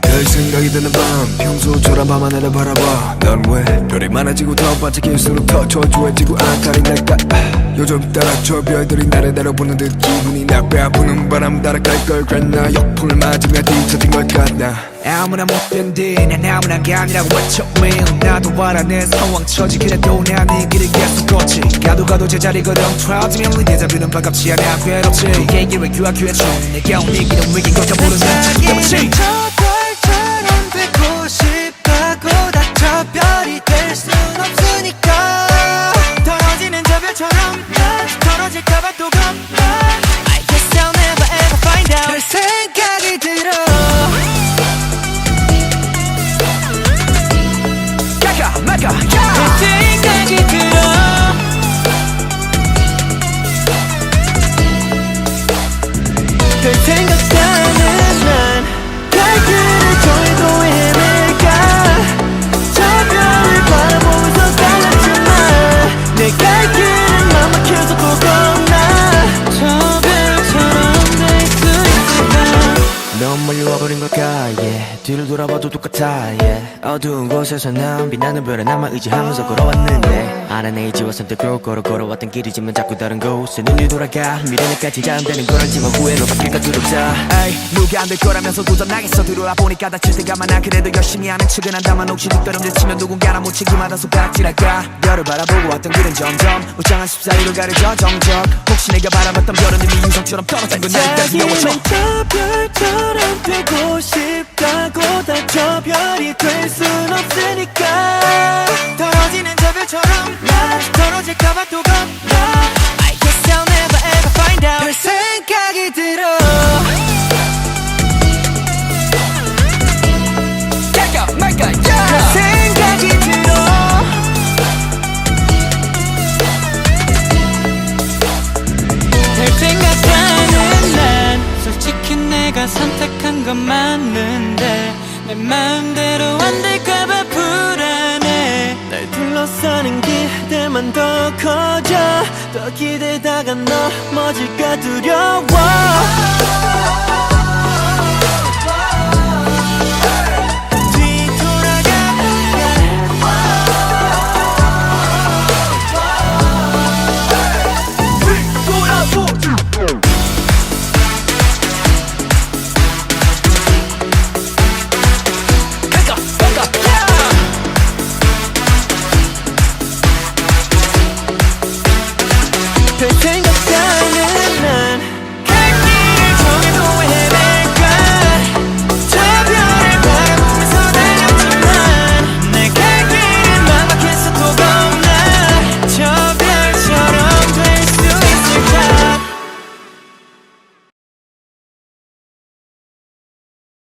별 생각이 드는 밤 평소처럼 밤하늘을 바라봐. 넌 왜 별이 많아지고 더 반짝일수록 더 초조해지고 안달이 날까? 아, 요즘 따라 저 별들이 나를 내려보는 듯 기분이 나배 아프는 바람 따라갈 걸 그랬나 역풍을 맞으며 뒤처진 걸 같나? 아무나 못된 뒤난 아무나 게 아니라고 외쳐 매일 나도 알아 내 상황 처지 그래도 난이 길을 계속 걷지. 가도 가도 제자리거든 트라우드면 우리 대자뷰는 반갑지 않아 괴롭지. 그게 길왜 규학교에 춤 내게 온 위기는 위기인 걸까 모르는 책임감치 난 떨어질까봐 또 겁나 멀리 와버린 걸까 yeah. 뒤를 돌아봐도 똑같아 yeah. 어두운 곳에서 난 빛나는 별에 나만 의지하면서 걸어왔는데 알아내 지와 선택으로 걸어 걸어왔던 길이지만 자꾸 다른 곳에 눈이 돌아가 미래는까지 잠되는 걸 알지만 후회로 바뀔까 두렵다 에이 누가 안될 거라면서 도전하겠어 들어와 보니까 다칠 때가 많아 그래도 열심히 하는 척은 한다만 혹시 뒷걸음질 치면 누군가나 묻히기마다 손가락질할까 별을 바라보고 왔던 길은 점점 우장한 숲 사이로 가려져 정적 혹시 내가 바라봤던 별은 이미 인성처럼 떨어진 건 내일까지 영원처 자기만 저 어질까봐 또 겁나 I guess I'll never ever find out. 별 생각이 들어. 내가 선택한 건 맞는데 내 마음대로 안 될까봐 불안해. 날 둘러싸는 기대만 더 커져. 더 기대다가 넘어질까 두려워